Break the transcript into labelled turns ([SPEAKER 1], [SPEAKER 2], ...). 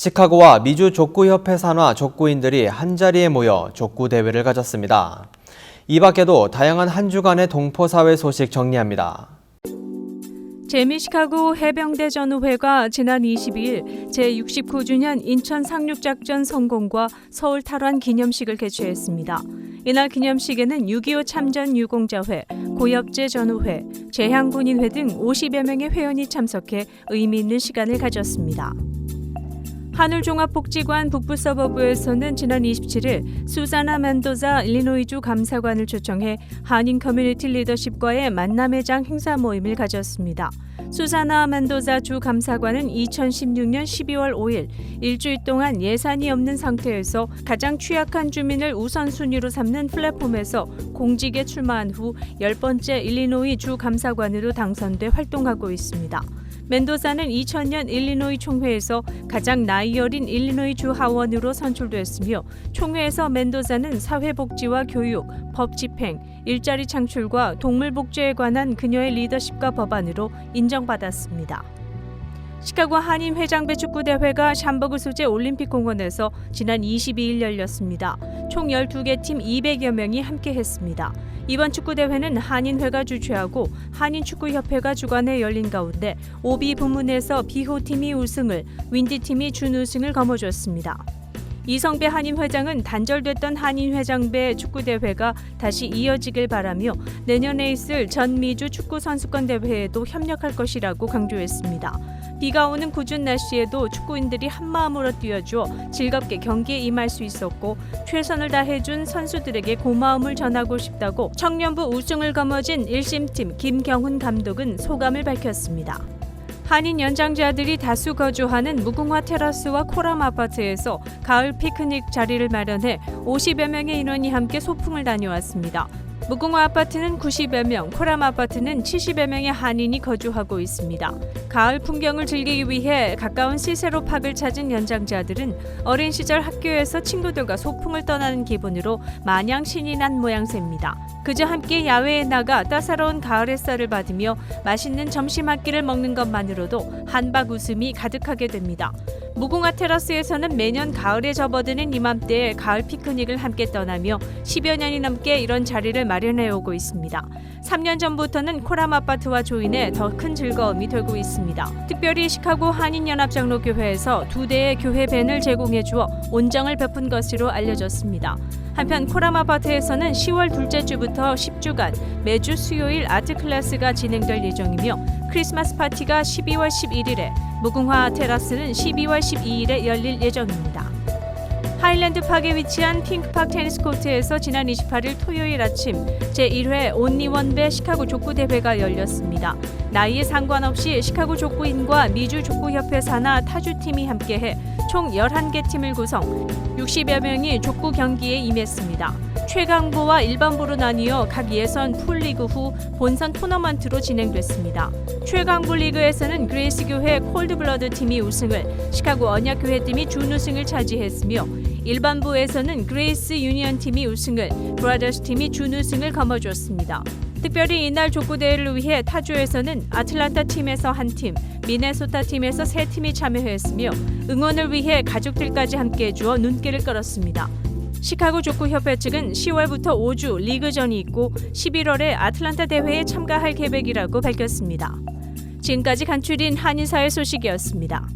[SPEAKER 1] 시카고와 미주 족구협회 산하 족구인들이 한자리에 모여 족구 대회를 가졌습니다. 이 밖에도 다양한 한 주간의 동포사회 소식 정리합니다.
[SPEAKER 2] 제미시카고 해병대 전우회가 지난 22일 제69주년 인천 상륙작전 성공과 서울 탈환 기념식을 개최했습니다. 이날 기념식에는 6.25 참전 유공자회, 고엽제 전우회, 재향군인회 등 50여 명의 회원이 참석해 의미 있는 시간을 가졌습니다. 하늘종합복지관 북부서버부에서는 지난 27일 수자나 멘도자 일리노이주 감사관을 초청해 한인 커뮤니티 리더십과의 만남회장 행사 모임을 가졌습니다. 수자나 멘도자 주 감사관은 2016년 12월 5일 일주일 동안 예산이 없는 상태에서 가장 취약한 주민을 우선순위로 삼는 플랫폼에서 공직에 출마한 후열 번째 일리노이 주 감사관으로 당선돼 활동하고 있습니다. 멘도사는 2000년 일리노이 총회에서 가장 나이 어린 일리노이 주 하원으로 선출됐으며 총회에서 멘도사는 사회복지와 교육, 법 집행, 일자리 창출과 동물 복지에 관한 그녀의 리더십과 법안으로 인정받았습니다. 시카고 한인 회장배 축구 대회가 샴버그 소재 올림픽 공원에서 지난 22일 열렸습니다. 총 12개 팀 200여 명이 함께 했습니다. 이번 축구 대회는 한인회가 주최하고 한인축구협회가 주관해 열린 가운데 오비 부문에서 비호 팀이 우승을, 윈디 팀이 준우승을 거머쥐었습니다. 이성배 한인 회장은 단절됐던 한인 회장배 축구 대회가 다시 이어지길 바라며 내년에 있을 전미주 축구 선수권 대회에도 협력할 것이라고 강조했습니다. 비가 오는 궂은 날씨에도 축구인들이 한 마음으로 뛰어주어 즐겁게 경기에 임할 수 있었고 최선을 다해준 선수들에게 고마움을 전하고 싶다고 청년부 우승을 거머쥔 1심팀 김경훈 감독은 소감을 밝혔습니다. 한인 연장자들이 다수 거주하는 무궁화 테라스와 코람 아파트에서 가을 피크닉 자리를 마련해 50여 명의 인원이 함께 소풍을 다녀왔습니다. 무궁화 아파트는 90여 명, 코람 아파트는 70여 명의 한인이 거주하고 있습니다. 가을 풍경을 즐기기 위해 가까운 시세로 팍을 찾은 연장자들은 어린 시절 학교에서 친구들과 소풍을 떠나는 기분으로 마냥 신이 난 모양새입니다. 그저 함께 야외에 나가 따사로운 가을 햇살을 받으며 맛있는 점심 한 끼를 먹는 것만으로도 한박 웃음이 가득하게 됩니다. 무궁화 테라스에서는 매년 가을에 접어드는 이맘때에 가을 피크닉을 함께 떠나며 10여 년이 넘게 이런 자리를 마련해 오고 있습니다. 3년 전부터는 코람 아파트와 조인해 더 큰 즐거움이 되고 있습니다. 특별히 시카고 한인연합장로교회에서 두 대의 교회 밴을 제공해 주어 온정을 베푼 것으로 알려졌습니다. 한편 코람 아파트에서는 10월 둘째 주부터 10주간 매주 수요일 아트 클래스가 진행될 예정이며 크리스마스 파티가 12월 11일에 무궁화 테라스는 12월 12일에 열릴 예정입니다. 하일랜드 팍에 위치한 핑크팍 테니스 코트에서 지난 28일 토요일 아침 제1회 온리원배 시카고 족구 대회가 열렸습니다. 나이에 상관없이 시카고 족구인과 미주 족구협회 산하 타주팀이 함께해 총 11개 팀을 구성 60여 명이 족구 경기에 임했습니다. 최강부와 일반부로 나뉘어 각 예선 풀리그 후 본선 토너먼트로 진행됐습니다. 최강부 리그에서는 그레이스 교회 콜드블러드 팀이 우승을, 시카고 언약 교회 팀이 준우승을 차지했으며 일반부에서는 그레이스 유니언 팀이 우승을, 브라더스 팀이 준우승을 거머쥐었습니다. 특별히 이날 족구 대회를 위해 타주에서는 아틀란타 팀에서 한 팀, 미네소타 팀에서 세 팀이 참여했으며 응원을 위해 가족들까지 함께해 주어 눈길을 끌었습니다. 시카고 족구 협회 측은 10월부터 5주 리그전이 있고 11월에 아틀란타 대회에 참가할 계획이라고 밝혔습니다. 지금까지 간추린 한인사회 소식이었습니다.